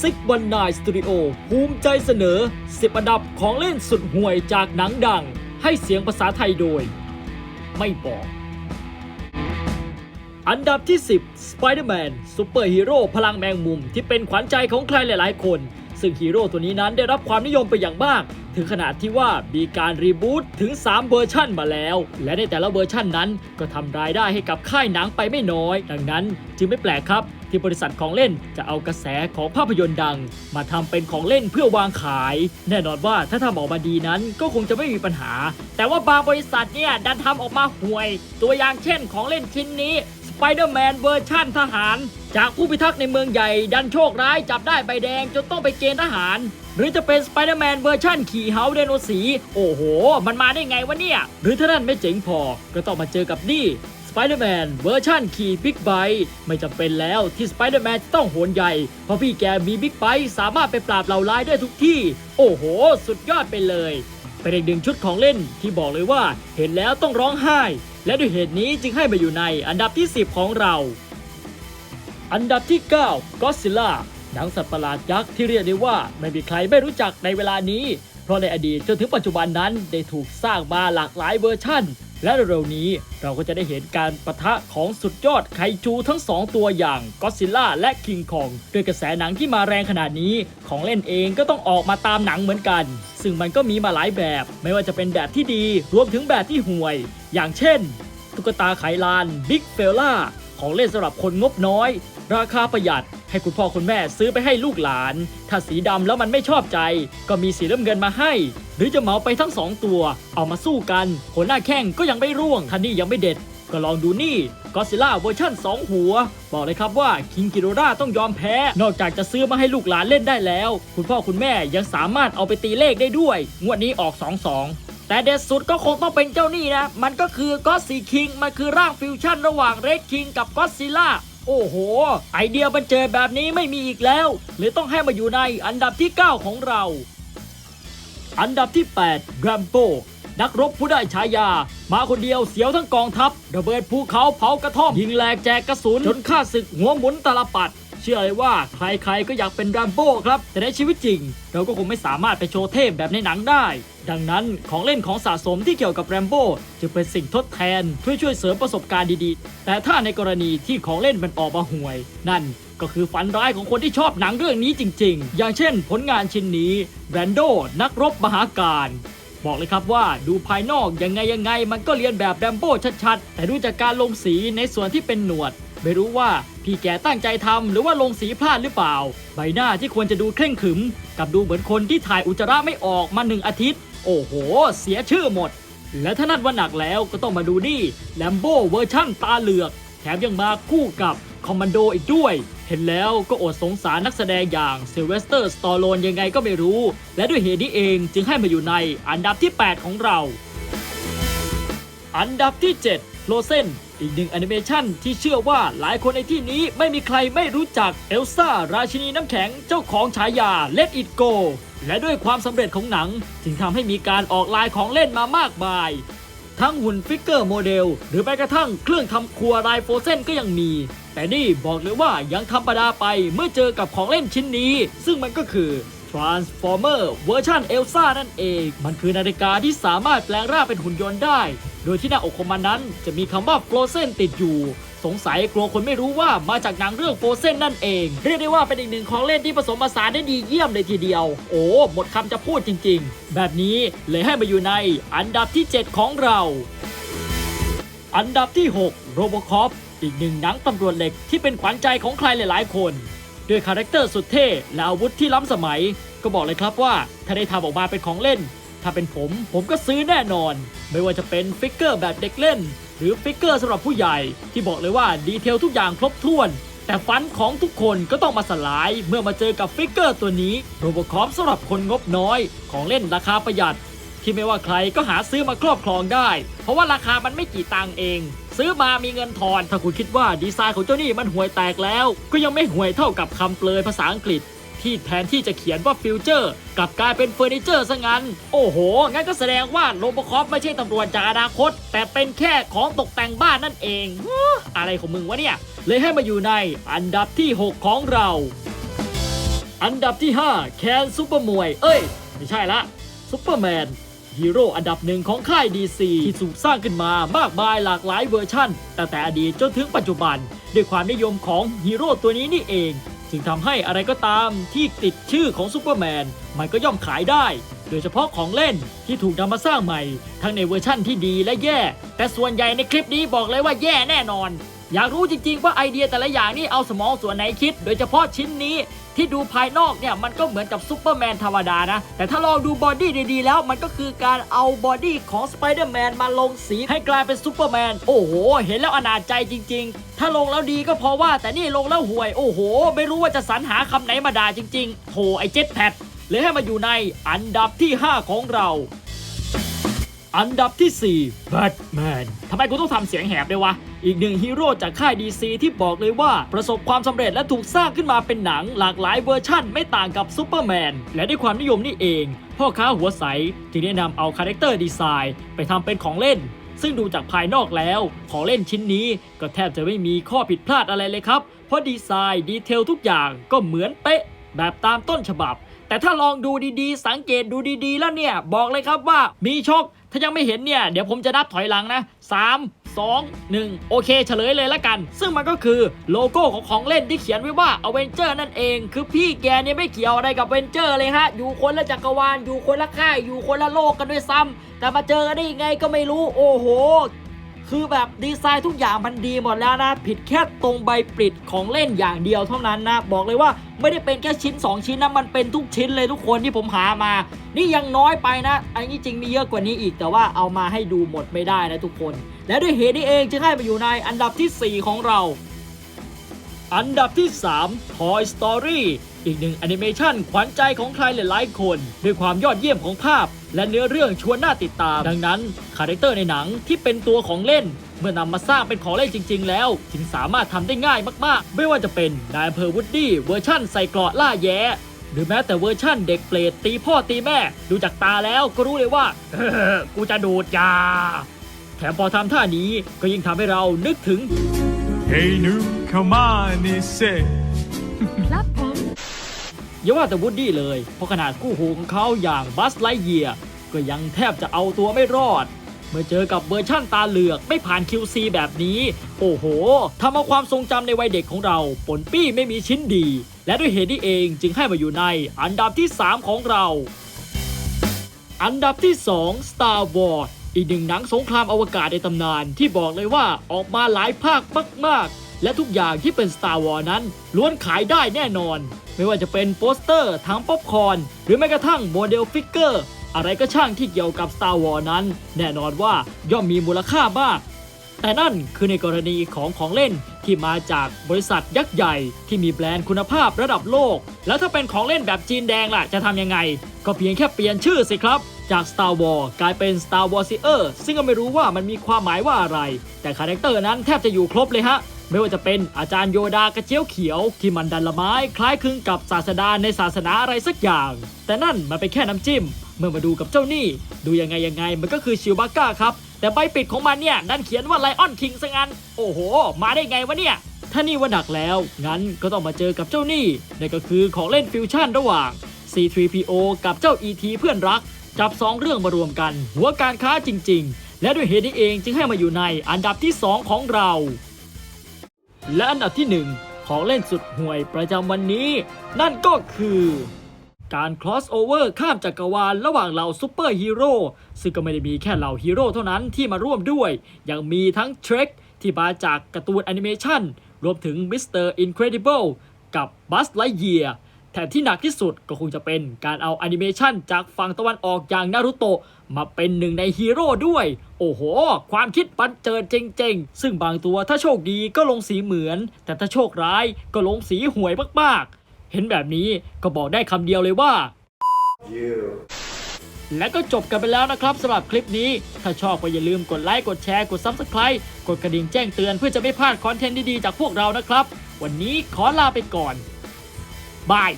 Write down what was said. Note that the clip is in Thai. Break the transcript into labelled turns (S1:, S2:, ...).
S1: ซิกวันนายสตูดิโอภูมิใจเสนอ 10 อันดับของเล่นสุดห่วยจากหนังดัง ให้เสียงภาษาไทยโดย ไม่บอก อันดับที่ 10 Spider-Man ซูเปอร์ฮีโร่พลังแมงมุม ที่เป็นขวัญใจของใครหลาย ๆ คน ซึ่งฮีโร่ตัวนี้นั้นได้รับความนิยมไปอย่างมาก ถึงขนาดที่ว่ามีการรีบูตถึง 3 เวอร์ชั่นมาแล้ว และในแต่ละเวอร์ชั่นนั้นก็ทำรายได้ให้กับค่ายหนังไปไม่น้อย ดังนั้นจึงไม่แปลกครับ ที่บริษัทของเล่นจะเอากระแสของภาพยนตร์ดัง มาทำเป็นของเล่นเพื่อวางขาย แน่นอนว่าถ้าทำออกมาดีนั้นก็คงจะไม่มีปัญหา แต่ว่าบางบริษัทเนี่ยดันทำออกมาห่วย ตัวอย่างเช่นของเล่นชิ้นนี้สไปเดอร์แมนเวอร์ชั่นทหาร จากผู้พิทักษ์ในเมืองใหญ่ ดันโชคร้ายจับได้ใบแดงจนต้องไปเกณฑ์ทหารหรือจะเป็นสไปเดอร์แมนเวอร์ชั่นขี่เฮาไดโนสี โอ้โห มันมาได้ไงวะเนี่ย หรือถ้านั่นไม่เจ๋งพอ ก็ต้องมาเจอกับนี่ เดอร์แมนเวอร์ชั่นขี่บิ๊กไบค์ไม่จำเป็นแล้วที่สไปเดอร์แมนต้องโหนใหญ่ เพราะพี่แกมีบิ๊กไบค์สามารถไปปราบเหล่าร้ายได้ทุกที่ โอ้โห สุดยอดไปเลยเป็นอีกหนึ่งชุดของเล่นที่บอกเลยว่าเห็นแล้วต้องร้องไห้ และด้วยเหตุนี้จึงให้มาอยู่ในอันดับที่ 10 ของเรา อันดับที่ 9 Godzilla หนังสัตว์ประหลาดยักษ์ที่เรียกได้ว่าไม่มีใครไม่รู้จักในเวลานี้ เพราะในอดีตจนถึงปัจจุบันนั้นได้ถูกสร้างมาหลากหลายเวอร์ชั่น และเร็วๆนี้เราก็จะได้เห็นการประทะของสุดยอดไคจูทั้งสองตัวอย่าง Godzilla และ King Kong ด้วยกระแสหนังที่มาแรงขนาดนี้ ของเล่นเองก็ต้องออกมาตามหนังเหมือนกัน ซึ่งมันก็มีมาหลายแบบ ไม่ว่าจะเป็นแบบที่ดีรวมถึงแบบที่ห่วย อย่างเช่น ตุ๊กตาไขลาน Big f e l l a ของเล่นสำหรับคนงบน้อย ราคาประหยัด ให้คุณพ่อคุณแม่ซื้อไปให้ลูกหลาน ถ้าสีดำแล้วมันไม่ชอบใจ ก็มีสีน้ำเงินมาให้ หรือจะเหมาไปทั้งสองตัว เอามาสู้กันหัวหน้าแข้งก็ยังไม่ร่วงท่านี่ยังไม่เด็ด ก็ลองดูนี่ก็ซิล่าเวอร์ชั่น 2 หัว บอกเลยครับว่าคิงกิโรราต้องยอมแพ้ นอกจากจะซื้อมาให้ลูกหลานเล่นได้แล้ว คุณพ่อคุณแม่ยังสามารถเอาไปตีเลขได้ด้วย งวดนี้ออก 2-2แต่เด็ดสุดก็คงต้องเป็นเจ้านี่นะ มันก็คือก็ซีคิง มันคือร่างฟิวชั่นระหว่างเรดคิงกับก็ซิล่า โอ้โห ไอเดียบันเจิดแบบนี้ไม่มีอีกแล้วเลยต้องให้มาอยู่ในอันดับที่ 9 ของเรา อันดับที่8แกรมโปนักรบผู้ได้ฉายา มาคนเดียวเสียวทั้งกองทัพระเบิดภูเขาเผากระท่อมยิงแหลกแจกกระสุนจนฆ่าศึกหัวหมุนตลปัด เชื่อเลยว่าใครๆก็อยากเป็นแรมโบ้ครับ แต่ในชีวิตจริง เราก็คงไม่สามารถไปโชว์เทพแบบในหนังได้ ดังนั้นของเล่นของสะสมที่เกี่ยวกับแรมโบ้จึงเป็นสิ่งทดแทนเพื่อช่วยเสริมประสบการณ์ดีๆ แต่ถ้าในกรณีที่ของเล่นมันออกมาห่วย นั่นก็คือฝันร้ายของคนที่ชอบหนังเรื่องนี้จริง ๆ อย่างเช่น ผลงานชิ้นนี้แรนโดนักรบมหาการบอกเลยครับว่าดูภายนอกยังไงยังไงมันก็เรียนแบบแรมโบ้ชัดๆ แต่ดูจากการลงสีในส่วนที่เป็นหนวด ไม่รู้ว่าพี่แกตั้งใจทำหรือว่าลงสีพลาดหรือเปล่า ใบหน้าที่ควรจะดูเคร่งขรึม กับดูเหมือนคนที่ถ่ายอุจจาระไม่ออกมาหนึ่งอาทิตย์ โอ้โห เสียชื่อหมด และถ้านัดว่าหนักแล้วก็ต้องมาดูนี่แลมโบ้เวอร์ชั่นตาเหลือก แถมยังมาคู่กับคอมมานโดอีกด้วย เห็นแล้วก็อดสงสารนักแสดงอย่างซิลเวสเตอร์สตอโลนยังไงก็ไม่รู้ และด้วยเหตุนี้เองจึงให้มาอยู่ในอันดับที่ 8 ของเรา อันดับที่7 f r o z e n อีกหนึ่งแอนิเมชันที่เชื่อว่าหลายคนในที่นี้ไม่มีใครไม่รู้จักเอลซ่าราชินีน้ำแข็งเจ้าของฉายา Let It Go และด้วยความสำเร็จของหนังจึงทำให้มีการออกลายของเล่นมามากมาย ทั้งหุ่นฟิกเกอร์โมเดล หรือแม้กระทั่งเครื่องทำครัวลายโฟเซนก็ยังมี แต่นี่บอกเลยว่ายังธรรมดาไปเมื่อเจอกับของเล่นชิ้นนี้ ซึ่งมันก็คือ Transformer เวอร์ชันเอลซ่านั่นเอง มันคือนาฬิกาที่สามารถแปลงร่างเป็นหุ่นยนต์ได้ โดยที่หน้าอกของมันนั้นจะมีคำว่า Frozen ติดอยู่ สงสัยกลัวคนไม่รู้ว่ามาจากหนังเรื่อง Frozen นั่นเอง เรียกได้ว่าเป็นอีกหนึ่งของเล่นที่ผสมผสานได้ดีเยี่ยมเลยทีเดียว โอ้หมดคำจะพูดจริง ๆ แบบนี้เลยให้มาอยู่ในอันดับที่ 7 ของเรา อันดับที่6โรบอคอปอีกหนึ่งหนังตำรวจเหล็กที่เป็นขวัญใจของใครหลาย ๆ คนด้วยคาแรคเตอร์สุดเท่และอาวุธที่ล้ำสมัย ก็บอกเลยครับว่า ถ้าได้ทำออกมาเป็นของเล่น ถ้าเป็นผมผมก็ซื้อแน่นอน ไม่ว่าจะเป็นฟิกเกอร์แบบเด็กเล่น หรือฟิกเกอร์สำหรับผู้ใหญ่ ที่บอกเลยว่าดีเทลทุกอย่างครบถ้วน แต่ฟันของทุกคนก็ต้องมาสลายเมื่อมาเจอกับฟิกเกอร์ตัวนี้โรบคอปสำหรับคนงบน้อย ของเล่นราคาประหยัด ที่ไม่ว่าใครก็หาซื้อมาครอบครองได้ เพราะว่าราคามันไม่กี่ตังเอง ซื้อมามีเงินทอน ถ้าคุณคิดว่าดีไซน์ของเจ้านี่มันห่วยแตกแล้ว ก็ยังไม่ห่วยเท่ากับคำเปลยภาษาอังกฤษ ที่แทนที่จะเขียนว่าฟิวเจอร์กลับกลายเป็นเฟอร์นิเจอร์ซะงั้น โอ้โห งั้นก็แสดงว่าโรบคอปไม่ใช่ตำรวจจากอนาคต แต่เป็นแค่ของตกแต่งบ้านนั่นเอง อะไรของมึงวะเนี่ย เลยให้มาอยู่ในอันดับที่ 6 ของเรา อันดับที่ 5 แคนซูเปอร์มวย เอ้ย ไม่ใช่ละซูเปอร์แมนฮีโร่อันดับหนึ่งของค่าย DC ที่ถูกสร้างขึ้นมามากมายหลากหลายเวอร์ชั่นตั้งแต่อดีตจนถึงปัจจุบัน ด้วยความนิยมของฮีโร่ตัวนี้นี่เอง จึงทำให้อะไรก็ตามที่ติดชื่อของซูเปอร์แมนมันก็ย่อมขายได้ โดยเฉพาะของเล่นที่ถูกนำมาสร้างใหม่ ทั้งในเวอร์ชั่นที่ดีและแย่ แต่ส่วนใหญ่ในคลิปนี้บอกเลยว่าแย่แน่นอน อยากรู้จริงๆว่าไอเดียแต่ละอย่างนี่เอาสมองส่วนไหนคิด โดยเฉพาะชิ้นนี้ที่ดูภายนอกเนี่ยมันก็เหมือนกับซูเปอร์แมนธรรมดานะ แต่ถ้าลองดูบอดี้ดีๆแล้วมันก็คือการเอาบอดี้ของสไปเดอร์แมนมาลงสีให้กลายเป็นซูเปอร์แมนโอ้โห เห็นแล้วอนาจใจจริง ๆ ถ้าลงแล้วดีก็เพราะว่าแต่นี่ลงแล้วห่วย โอ้โห ไม่รู้ว่าจะสรรหาคำไหนมาด่าจริงๆโถไอเจ็ตแพดเลยให้มาอยู่ในอันดับที่ 5 ของเรา อันดับที่4 Batman ทำไมกูต้องทำเสียงแหบด้วยวะ อีกหนึ่งฮีโร่จากค่าย DC ที่บอกเลยว่า ประสบความสำเร็จและถูกสร้างขึ้นมาเป็นหนังหลากหลายเวอร์ชั่นไม่ต่างกับซูเปอร์แมน และด้วยความนิยมนี่เอง พ่อค้าหัวใสจึงได้นำเอาคาแรคเตอร์ดีไซน์ไปทำเป็นของเล่น ซึ่งดูจากภายนอกแล้ว ของเล่นชิ้นนี้ก็แทบจะไม่มีข้อผิดพลาดอะไรเลยครับ เพราะดีไซน์ดีเทลทุกอย่างก็เหมือนเป๊ะ แบบตามต้นฉบับ แต่ถ้าลองดูดีๆ สังเกตดูดีๆ แล้วเนี่ยบอกเลยครับว่ามีช็อก ถ้ายังไม่เห็นเนี่ย เดี๋ยวผมจะนับถอยหลังนะ 3 2 1 โอเคเฉลยเลยละกัน ซึ่งมันก็คือโลโก้ของของเล่นที่เขียนไว้ว่าอเวนเจอร์นั่นเอง คือพี่แกเนี่ยไม่เกี่ยวอะไรกับเวนเจอร์เลยฮะ อยู่คนละจักรวาล อยู่คนละค่าย อยู่คนละโลกกันด้วยซ้ำแต่มาเจอกันได้ยังไงก็ไม่รู้ โอ้โห คือแบบดีไซน์ทุกอย่างมันดีหมดแล้วนะ ผิดแค่ตรงใบปลิดของเล่นอย่างเดียวเท่านั้นนะ บอกเลยว่าไม่ได้เป็นแค่ชิ้น 2 ชิ้นนะมันเป็นทุกชิ้นเลยทุกคนที่ผมหามา นี่ยังน้อยไปนะ อันนี้จริงมีเยอะกว่านี้อีกแต่ว่าเอามาให้ดูหมดไม่ได้นะทุกคน และด้วยเหตุนี้เองจึงให้มาอยู่ในอันดับทีสี่4 ของเรา อันดับที่ 3 Toy Story อีกหนึ่งแอนิเมชันขวัญใจของใครหลายๆคน ด้วยความยอดเยี่ยมของภาพ และเนื้อเรื่องชวนน่าติดตาม ดังนั้นคาแรคเตอร์ในหนังที่เป็นตัวของเล่น เมื่อนำมาสร้างเป็นของเล่นจริง ๆ แล้ว จึงสามารถทำได้ง่ายมากๆ ไม่ว่าจะเป็นนายอำเภอวูดดี้เวอร์ชั่นใส่เกราะล่าแย้หรือแม้แต่เวอร์ชั่นเด็กเปรตตีพ่อตีแม่ ดูจากตาแล้วก็รู้เลยว่าเออกูจะดูดยาแถมพอทำท่านี้ก็ยิ่งทำให้เรานึกถึง
S2: Hey nu, come on, say.
S3: ครับผม
S1: อย่าว่าแต่วูดดี้เลย เพราะขนาดคู่หูของเขาอย่างบัสไลเยียก็ยังแทบจะเอาตัวไม่รอด เมื่อเจอกับเวอร์ชั่นตาเหลือกไม่ผ่าน QC แบบนี้ โอ้โหทำเอาความทรงจำในวัยเด็กของเราปนปี้ไม่มีชิ้นดี และด้วยเหตุนี้เองจึงให้มาอยู่ในอันดับที่ 3 ของเรา อันดับที่ 2 Star Wars อีกหนึ่งหนังสงครามอวกาศในตำนานที่บอกเลยว่าออกมาหลายภาคมาก ๆ และทุกอย่างที่เป็น Star Wars นั้นล้วนขายได้แน่นอน ไม่ว่าจะเป็นโปสเตอร์ถังป๊อปคอร์นหรือแม้กระทั่งโมเดลฟิกเกอร์อะไรก็ช่างที่เกี่ยวกับ Star Wars นั้น แน่นอนว่าย่อมมีมูลค่ามาก แต่นั่นคือในกรณีของของเล่นที่มาจากบริษัทยักษ์ใหญ่ที่มีแบรนด์คุณภาพระดับโลก แล้วถ้าเป็นของเล่นแบบจีนแดงล่ะจะทำยังไง ก็เพียงแค่เปลี่ยนชื่อสิครับ จาก Star Wars กลายเป็น Star Warrior ซึ่งก็ไม่รู้ว่ามันมีความหมายว่าอะไร แต่คาแรคเตอร์นั้นแทบจะอยู่ครบเลยฮะ ไม่ว่าจะเป็นอาจารย์โยดากระเจียวเขียว ที่มันดันละไม้คล้ายคลึงกับศาสดาในศาสนาอะไรสักอย่าง แต่นั่นมันเป็นแค่น้ำจิ้ม เมื่อมาดูกับเจ้านี่ ดูยังไงยังไงมันก็คือชิวบาก้าครับ แต่ใบปิดของมันเนี่ยดันเขียนว่าไลออนคิงซะงั้น โอ้โห มาได้ไงวะเนี่ย ถ้านี่ว่าหนักแล้ว งั้นก็ต้องมาเจอกับเจ้านี่นั่นก็คือของเล่นฟิวชั่นระหว่าง C3PO กับเจ้า ET เพื่อนรัก จับ 2 เรื่องมารวมกัน หัวการค้าจริง ๆ และด้วยเหตุนี้เองจึงให้มาอยู่ในอันดับที่ 2 ของเรา และอันดับที่ 1 ของเล่นสุดห่วยประจำวันนี้ นั่นก็คือการ crossover ข้ามจักรวาลระหว่างเหล่าซูเปอร์ฮีโร่ซึ่งก็ไม่ได้มีแค่เหล่าฮีโร่เท่านั้นที่มาร่วมด้วย ยังมีทั้งเทร็กที่มาจากการ์ตูนแอนิเมชันรวมถึงมิสเตอร์อินเครดิเบิลกับบัสไลเยียร์ ถมที่หนักที่สุดก็คงจะเป็นการเอาแอนิเมชันจากฝั่งตะวันออกอย่างนารุโตะมาเป็นหนึ่งในฮีโร่ด้วย โอ้โห ความคิดบันเจิดจริงๆ ซึ่งบางตัวถ้าโชคดีก็ลงสีเหมือน แต่ถ้าโชคร้ายก็ลงสีห่วยมากๆ เห็นแบบนี้ก็บอกได้คำเดียวเลยว่าและก็จบกันไปแล้วนะครับสำหรับคลิปนี้ ถ้าชอบก็อย่าลืมกดไลค์ กดแชร์ กด Subscribe กดกระดิ่งแจ้งเตือนเพื่อจะไม่พลาดคอนเทนต์ดีๆ จากพวกเรานะครับ วันนี้ขอลาไปก่อนบาย